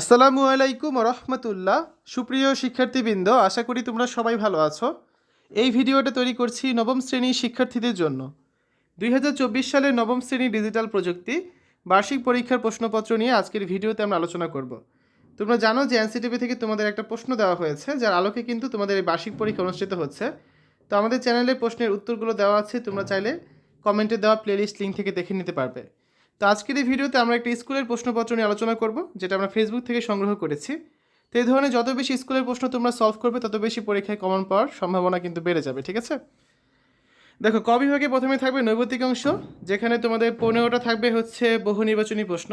আসসালামু আলাইকুম রহমতুল্লাহ। সুপ্রিয় শিক্ষার্থীবৃন্দ, আশা করি তোমরা সবাই ভালো আছো। এই ভিডিওটা তৈরি করছি নবম শ্রেণির শিক্ষার্থীদের জন্য। দুই সালের নবম শ্রেণি ডিজিটাল প্রযুক্তি বার্ষিক পরীক্ষার প্রশ্নপত্র নিয়ে আজকের ভিডিওতে আমরা আলোচনা করব। তোমরা জানো যে এনসিটিভি থেকে তোমাদের একটা প্রশ্ন দেওয়া হয়েছে, যার আলোকে কিন্তু তোমাদের এই বার্ষিক পরীক্ষা অনুষ্ঠিত হচ্ছে। তো আমাদের চ্যানেলে প্রশ্নের উত্তরগুলো দেওয়া আছে, তোমরা চাইলে কমেন্টে দেওয়া প্লেলিস্ট লিঙ্ক থেকে দেখে নিতে পারবে। তো আজকের এই ভিডিওতে আমরা একটা স্কুলের প্রশ্নপত্র নিয়ে আলোচনা করব, যেটা আমরা ফেসবুক থেকে সংগ্রহ করেছি। তো এই ধরনের যত বেশি স্কুলের প্রশ্ন তোমরা সলভ করবে, তত বেশি পরীক্ষায় কমন পাওয়ার সম্ভাবনা কিন্তু বেড়ে যাবে, ঠিক আছে? দেখো, ক বিভাগে প্রথমে থাকবে নৈবতিক অংশ, যেখানে তোমাদের পনেরোটা থাকবে হচ্ছে বহু নির্বাচনী প্রশ্ন।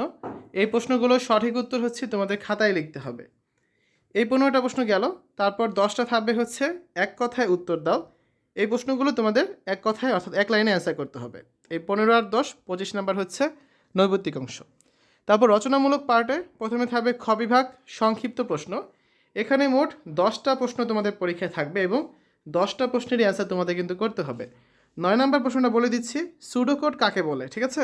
এই প্রশ্নগুলোর সঠিক উত্তর হচ্ছে তোমাদের খাতায় লিখতে হবে। এই পনেরোটা প্রশ্ন গেল, তারপর দশটা থাকবে হচ্ছে এক কথায় উত্তর দাও। এই প্রশ্নগুলো তোমাদের এক কথায়, অর্থাৎ এক লাইনে অ্যান্সার করতে হবে। এই পনেরো আর দশ, পঁচিশ নাম্বার হচ্ছে নৈবত্তিক অংশ। তারপর রচনামূলক পার্টে প্রথমে থাকবে খ বিভাগ, সংক্ষিপ্ত প্রশ্ন। এখানে মোট দশটা প্রশ্ন তোমাদের পরীক্ষায় থাকবে এবং দশটা প্রশ্নেরই অ্যান্সার তোমাদের কিন্তু করতে হবে। নয় নম্বর প্রশ্নটা বলে দিচ্ছি সুডোকোড কাকে বলে, ঠিক আছে?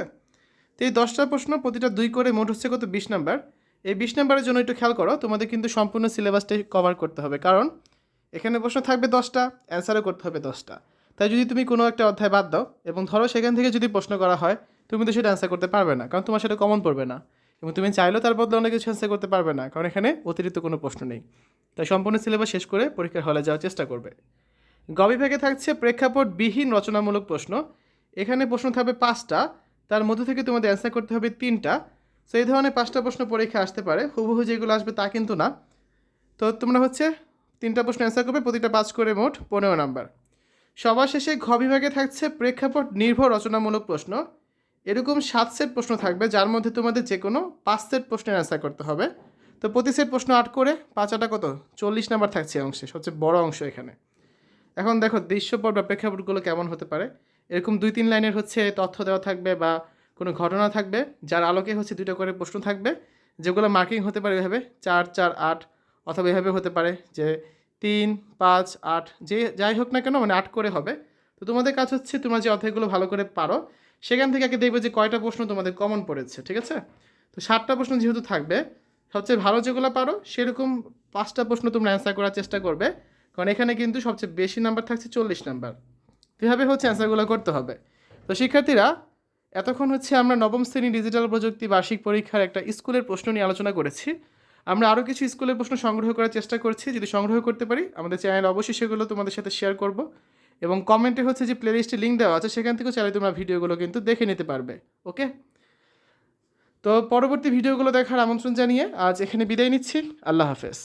তো এই দশটা প্রশ্ন প্রতিটা দুই করে মোট হচ্ছে কত? বিশ নাম্বার। এই বিশ নাম্বারের জন্য একটু খেয়াল করো, তোমাদের কিন্তু সম্পূর্ণ সিলেবাসটাই কভার করতে হবে। কারণ এখানে প্রশ্ন থাকবে দশটা অ্যান্সারও করতে হবে দশটা। তাই যদি তুমি কোনো একটা অধ্যায় বাদ দাও এবং ধরো সেখান থেকে যদি প্রশ্ন করা হয় তুমি তো সেটা অ্যান্সার করতে পারবে না, কারণ তোমার সেটা কমন পড়বে না। এবং তুমি চাইলেও তার বদলে অনেক কিছু অ্যান্সার করতে পারবে না, কারণ এখানে অতিরিক্ত কোনো প্রশ্ন নেই। তাই সম্পূর্ণ সিলেবাস শেষ করে পরীক্ষার হলে যাওয়ার চেষ্টা করবে। গ বিভাগে থাকছে প্রেক্ষাপটবিহীন রচনামূলক প্রশ্ন। এখানে প্রশ্ন থাকবে পাঁচটা, তার মধ্যে থেকে তোমাদের অ্যান্সার করতে হবে তিনটা। সো এই ধরনের পাঁচটা প্রশ্ন পরীক্ষা আসতে পারে, হুবহু যেগুলো আসবে তা কিন্তু না। তো তোমরা হচ্ছে তিনটা প্রশ্ন অ্যান্সার করবে, প্রতিটা পাঁচ করে মোট পনেরো নাম্বার সবার শেষে ঘ বিভাগে থাকছে প্রেক্ষাপট নির্ভর রচনামূলক প্রশ্ন। এরকম সাত সেট প্রশ্ন থাকবে, যার মধ্যে তোমাদের যে কোনো পাঁচ সেট প্রশ্নের অ্যান্সার করতে হবে। তো প্রতি সেট প্রশ্ন আট করে, পাঁচ আটা কত? চল্লিশ নাম্বার থাকছে অংশে, সবচেয়ে বড় অংশ এখানে। এখন দেখো দৃশ্যপট বা প্রেক্ষাপটগুলো কেমন হতে পারে? এরকম দুই তিন লাইনের হচ্ছে তথ্য দেওয়া থাকবে বা কোনো ঘটনা থাকবে, যার আলোকে হচ্ছে দুটো করে প্রশ্ন থাকবে, যেগুলো মার্কিং হতে পারে এভাবে চার চার, আট, অথবা এভাবে হতে পারে যে তিন, পাঁচ, আট, যে যাই হোক না কেন মানে আট করে হবে। তো তোমাদের কাজ হচ্ছে তোমরা যে অধ্যায়গুলো ভালো করে পারো, সেখান থেকে আগে দেখবে যে কয়টা প্রশ্ন তোমাদের কমন পড়েছে, ঠিক আছে? তো সাতটা প্রশ্ন যেহেতু থাকবে, সবচেয়ে ভালো যেগুলো পারো, সেরকম পাঁচটা প্রশ্ন তোমরা অ্যান্সার করার চেষ্টা করবে, কারণ এখানে কিন্তু সবচেয়ে বেশি নাম্বার থাকছে চল্লিশ নাম্বার কীভাবে হচ্ছে অ্যান্সারগুলো করতে হবে? তো শিক্ষার্থীরা, এতক্ষণ হচ্ছে আমরা নবম শ্রেণি ডিজিটাল প্রযুক্তি বার্ষিক পরীক্ষার একটা স্কুলের প্রশ্ন নিয়ে আলোচনা করেছি। আমরা আরও কিছু স্কুলের প্রশ্ন সংগ্রহ করার চেষ্টা করছি, যদি সংগ্রহ করতে পারি, আমাদের চ্যানেল অবশ্যই সেগুলো তোমাদের সাথে শেয়ার করব। এবং কমেন্টে হচ্ছে যে প্লেলিস্টে লিঙ্ক দেওয়া আছে, সেখান থেকেও চাইলে তোমরা ভিডিওগুলো কিন্তু দেখে নিতে পারবে ওকে তো পরবর্তী ভিডিওগুলো দেখার আমন্ত্রণ জানিয়ে আজ এখানে বিদায় নিচ্ছি, আল্লাহ হাফেজ।